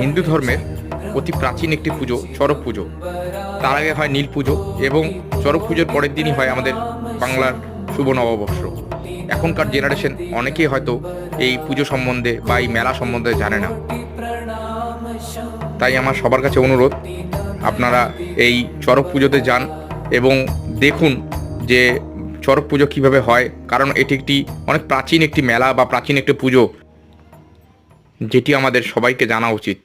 হিন্দু ধর্মের অতি প্রাচীন একটি পুজো চড়ক পুজো। তার আগে হয় নীল পুজো এবং চড়ক পুজোর পরের দিনই হয় আমাদের বাংলার শুভ নববর্ষ। এখনকার জেনারেশন অনেকেই হয়তো এই পুজো সম্বন্ধে বা এই মেলা সম্বন্ধে জানে না। তাই আমার সবার কাছে অনুরোধ, আপনারা এই চড়ক পুজোতে যান এবং দেখুন যে চড়ক পুজো কীভাবে হয়, কারণ এটি একটি অনেক প্রাচীন একটি মেলা বা প্রাচীন একটি পুজো। যেটি আমাদের সবাইকে জানা উচিত।